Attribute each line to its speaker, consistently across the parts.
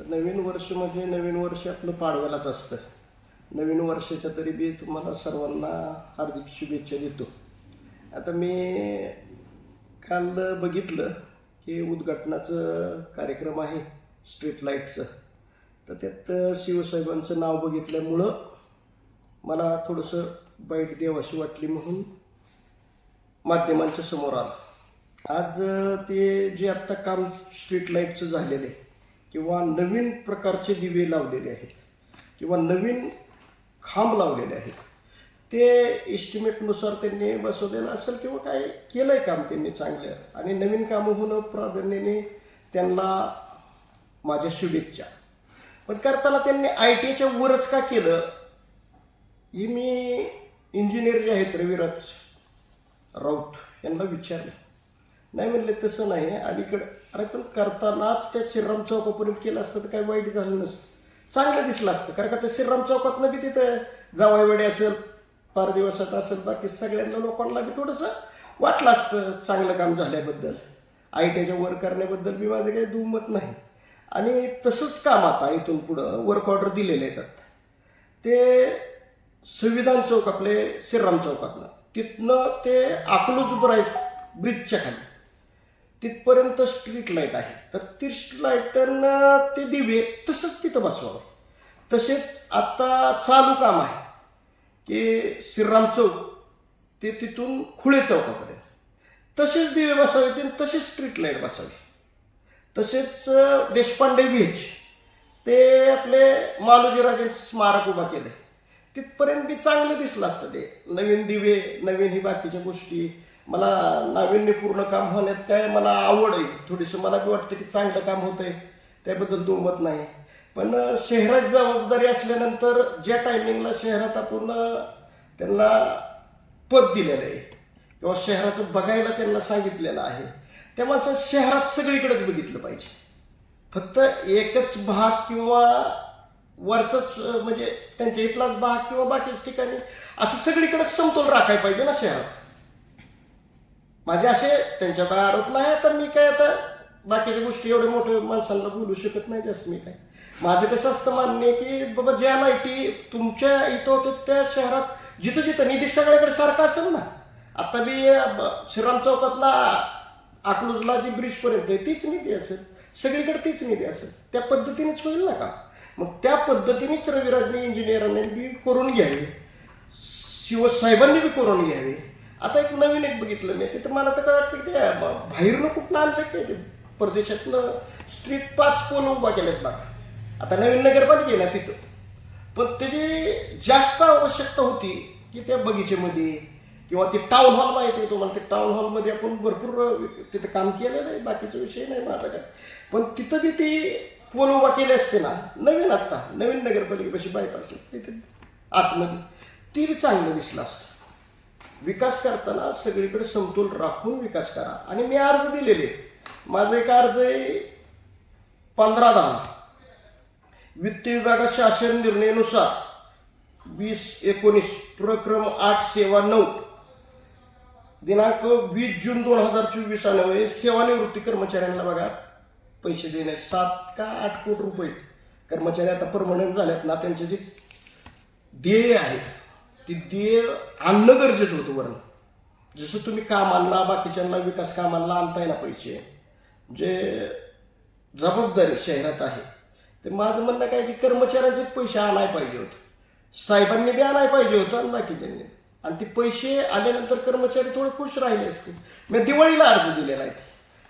Speaker 1: तर नवीन वर्ष म्हणजे नवीन वर्ष आपलं पाडव्यालाच असतं. नवीन वर्षाच्या तरी बी तुम्हाला सर्वांना हार्दिक शुभेच्छा देतो. आता मी काल बघितलं की उद्घाटनाचं कार्यक्रम आहे स्ट्रीट लाईटचं तर त्यात शिवसाहेबांचं नाव बघितल्यामुळं मला थोडंसं बाईट देवाशी वाटली म्हणून माध्यमांच्या समोर आलं. आज ते जे आत्ता काम स्ट्रीट लाईटचं झालेलं आहे किंवा नवीन प्रकारचे दिवे लावलेले आहेत किंवा नवीन खांब लावलेले आहेत ते एस्टिमेटनुसार त्यांनी बसवलेलं असेल किंवा काय केलं आहे काम त्यांनी चांगलं. आणि नवीन कामं होणं प्राधान्याने त्यांना माझ्या शुभेच्छा. पण करताना त्यांनी आय टीच्या वरच का केलं? हे मी इंजिनियर जे आहेत रविराज राऊत यांना विचारलं. नाही म्हणले तसं नाही अलीकडं अरे पण करतानाच त्या श्रीराम चौकापर्यंत केलं असतं तर काही वाईट झालं नसतं. चांगलं दिसलं असतं. कारण का त्या श्रीराम चौकातनं बी तिथं जावायवाडी असेल पार दिवसात असेल बाकी सगळ्यांना लोकांना बी थोडंसं वाटलं असतं चांगलं काम झाल्याबद्दल. आय टीच्या वर करण्याबद्दल बी माझं काही दुमत नाही. आणि तसंच काम आता इथून पुढं वर्क ऑर्डर दिलेले आहेत ते संविधान चौक आपले श्रीराम चौकातलं तिथनं ते अकलूज ब्राईट ब्रिजच्या खाली. तिथपर्यंत स्ट्रीट लाइट आहे. तर ती स्ट्रीट लाईटनं ते दिवे तसंच तिथं बसवावं. तसेच आता चालू काम आहे की श्रीराम चौक ते तिथून खुळे चौकापर्यंत. तसेच दिवे बसावे आणि तसेच स्ट्रीट लाइट बसावी. तसेच देशपांडे बीच ते आपले मालोजीराजे स्मारक उभा केलं तिथपर्यंत बी चांगलं दिसलं असतं ते. नवीन दिवे नवीन ही बाकीच्या गोष्टी. मला नाविन्यपूर्ण काम होण्यात काय मला आवड आहे. थोडीसं मला बी वाटतं की चांगलं काम होतंय. त्याबद्दल दुमत नाही. पण शहरात जबाबदारी असल्यानंतर ज्या टायमिंगला शहरात आपण त्यांना पद दिलेलं आहे किंवा शहराचं बघायला त्यांना सांगितलेलं आहे तेव्हा असं शहरात सगळीकडेच बघितलं पाहिजे. फक्त एकच भाग किंवा वरचंच म्हणजे त्यांच्या इथलाच भाग किंवा बाकीच ठिकाणी असं सगळीकडेच समतोल राखायला पाहिजे ना शहरात. माझे असे त्यांच्या काय आरोप नाही तर मी काय आता बाकीच्या गोष्टी एवढे मोठ्या माणसांना बोलू शकत नाही जास्त मी काय. माझं कसं असतं मान्य आहे की बाबा ज्या लाईटी तुमच्या इथं होतं त्या शहरात जिथं जिथं निधी सगळ्याकडे सारखा असेल ना आता बी श्रीराम चौकातला अकलूजला जी ब्रिजपर्यंत आहे तीच निधी असेल. सगळीकडे तीच निधी असेल. त्या पद्धतीनेच होईल ना का मग त्या पद्धतीनेच रविराजने इंजिनियरांनी बी करून घ्यावे. शिवसाहेबांनी बी करून घ्यावे. आता एक नवीन एक बघितलं मी तिथं मला तर काय वाटतं की ते बाहेरनं कुठनं आणलं काय ते परदेशातनं स्ट्रीट पाच पोल उभा केलेत बघा. आता नवीन नगरपालिका आहे ना तिथं. पण त्याची जास्त आवश्यकता होती की त्या बगीचेमध्ये किंवा ते टाउन हॉल माहिती आहे तुम्हाला ते टाउन हॉलमध्ये आपण भरपूर तिथं काम केलेलं आहे बाकीचा विषय नाही माझा काय पण तिथं बी ती पोल उभा केले असते ना नवीन आत्ता नवीन नगरपालिकेपाशी बायपास तिथे आतमध्ये. ती बी चांगलं दिसलं असतं. विकास करताना सगळीकडे समतोल राखून विकास करा. आणि मी अर्ज दिलेले माझं एक अर्ज आहे पंधरा दहा. वित्त विभागात शासन निर्णयानुसार वीस एकोणीस प्रक्रम आठ सेवा नऊ. दिनांक वीस जून दोन हजार चोवीस अन्वये सेवानिवृत्ती कर्मचाऱ्यांना बघा. पैसे देणे सात का आठ कोटी रुपये कर्मचारी आता परमनंट झाल्यात ना त्यांचे जे ध्येय आहे की ते आणणं गरजेचं होतं वरण जसं तुम्ही कामांना बाकीच्यांना विकास काम आणला आणता येणार पैसे. जे जबाबदारी शहरात आहे ते माझं म्हणणं काय की कर्मचाऱ्यांचे पैसे आणाय पाहिजे होते. साहेबांनी बी आणाय पाहिजे होतं आणि बाकीच्यांनी. आणि ते पैसे आल्यानंतर कर्मचारी थोडे खुश राहिले असते मी दिवाळीला अर्ज दिलेला आहे.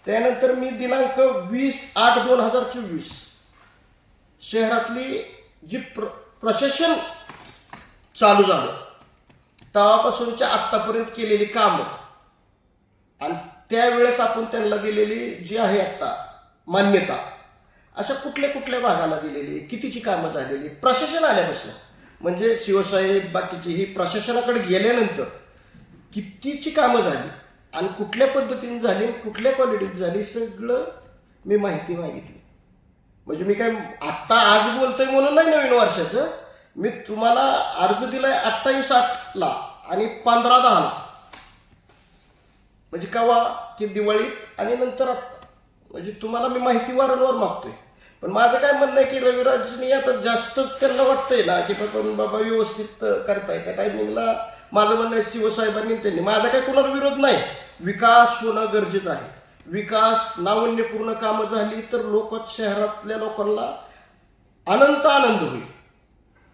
Speaker 1: त्यानंतर मी दिनांक वीस आठ दोन हजार चोवीस शहरातली जी प्र प्रशासन चालू झालं तेव्हापासूनच्या आत्तापर्यंत केलेली कामं. आणि त्यावेळेस आपण त्यांना दिलेली जी आहे आत्ता मान्यता अशा कुठल्या कुठल्या भागाला दिलेली कितीची कामं झालेली प्रशासन आल्यापासून. म्हणजे शिवसाहेब बाकीची ही प्रशासनाकडे गेल्यानंतर कितीची कामं झाली आणि कुठल्या पद्धतीने झाली कुठल्या क्वालिटीत झाली सगळं मी माहिती मागितली. म्हणजे मी काय आत्ता आज बोलतोय म्हणून नाही नवीन वर्षाचं मी तुम्हाला अर्ज दिलाय अठ्ठावीस आठला आणि पंधरा दहाला. म्हणजे केव्हा की दिवाळीत आणि नंतर आत्ता. म्हणजे तुम्हाला मी माहिती वारंवार मागतोय. पण माझं काय म्हणणं आहे की रविराजनी आता जास्तच त्यांना वाटतंय ना की पण बाबा व्यवस्थित करताय. त्या टायमिंगला माझं म्हणणं आहे शिवसाहेबांनी त्यांनी. माझा काय कुणाला विरोध नाही. विकास होणं गरजेचं आहे. विकास नावन्यपूर्ण कामं झाली तर लोक शहरातल्या लोकांना अनंत आनंद होईल.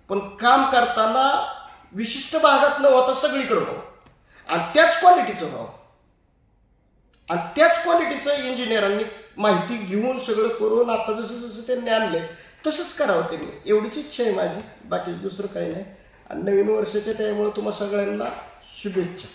Speaker 1: पण काम करताना विशिष्ट भागात न होता सगळीकडे व्हावं आणि त्याच क्वालिटीचं व्हावं आणि त्याच क्वालिटीचं इंजिनियरांनी माहिती घेऊन सगळं करून आता जसं जसं त्यांनी आणलंय तसंच करावं त्यांनी. एवढीच इच्छा आहे माझी. बाकी दुसरं काही नाही. आणि नवीन वर्षाच्या त्यामुळे तुम्हा सगळ्यांना शुभेच्छा.